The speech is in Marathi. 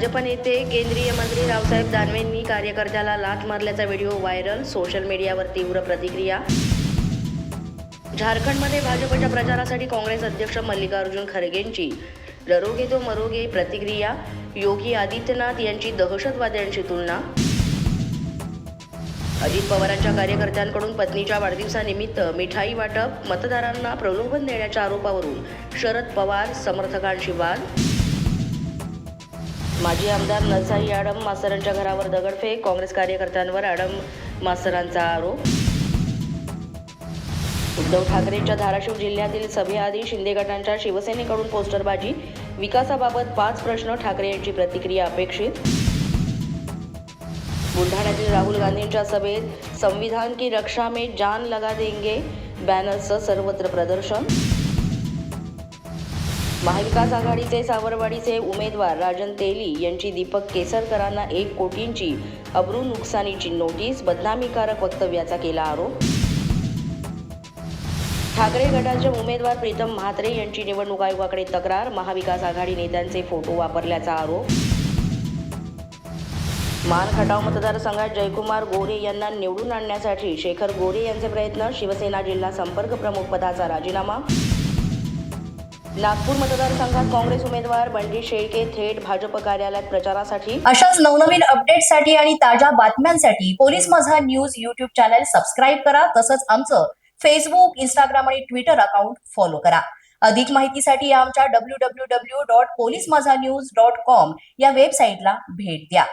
भाजप नेते केंद्रीय मंत्री रावसाहेब दानवेंनी कार्यकर्त्याला लाथ मारल्याचा व्हिडिओ व्हायरल सोशल मीडियावर तीव्र प्रतिक्रिया. झारखंडमध्ये भाजपच्या प्रचारासाठी काँग्रेस अध्यक्ष मल्लिकार्जुन खरगेंची. डरोगे तो मरोगे प्रतिक्रिया योगी आदित्यनाथ यांची दहशतवाद्यांशी तुलना. अजित पवारांच्या कार्यकर्त्यांकडून पत्नीच्या वाढदिवसानिमित्त मिठाई वाटप मतदारांना प्रलोभन देण्याच्या आरोपावरून शरद पवार समर्थकांशी वाद. माजी आमदार नसाई आडम मास्तरांच्या घरावर दगडफेक काँग्रेस कार्यकर्त्यांवर आडम मास्तरांचा आरोप. उद्धव ठाकरेंच्या धाराशिव जिल्ह्यातील सभेआधी शिंदे गटांच्या शिवसेनेकडून पोस्टरबाजी विकासाबाबत पाच प्रश्न ठाकरे यांची प्रतिक्रिया अपेक्षित. बुलढाण्यातील राहुल गांधींच्या सभेत संविधान की रक्षा में जान लगा देंगे बॅनरचं सर्वत्र प्रदर्शन. महाविकास आघाडीचे सावरवाडीचे उमेदवार राजन तेली यांची दीपक केसरकरांना एक कोटींची अब्रू नुकसानीची नोटीस बदनामीकारक वक्तव्याचा केला आरोप. ठाकरे गटाचे उमेदवार प्रीतम म्हात्रे यांची निवडणूक आयोगाकडे तक्रार महाविकास आघाडी नेत्यांचे फोटो वापरल्याचा आरोप. मान खटाव मतदारसंघात जयकुमार गोरे यांना निवडून आणण्यासाठी शेखर गोरे यांचे प्रयत्न शिवसेना जिल्हा संपर्क प्रमुख पदाचा राजीनामा नागपूर मतदारसंघात काँग्रेस उमेदवार बंडी शेळके थेट भाजप कार्यालयात प्रचारासाठी. अशाच नवनवीन अपडेटसाठी आणि ताज्या बातम्यांसाठी पोलीस माझा न्यूज युट्यूब चॅनल सबस्क्राईब करा. तसंच आमचं फेसबुक इंस्टाग्राम आणि ट्विटर अकाउंट फॉलो करा. अधिक माहितीसाठी आमच्या W W W dot police माझा न्यूज डॉट कॉम या वेबसाईटला भेट द्या.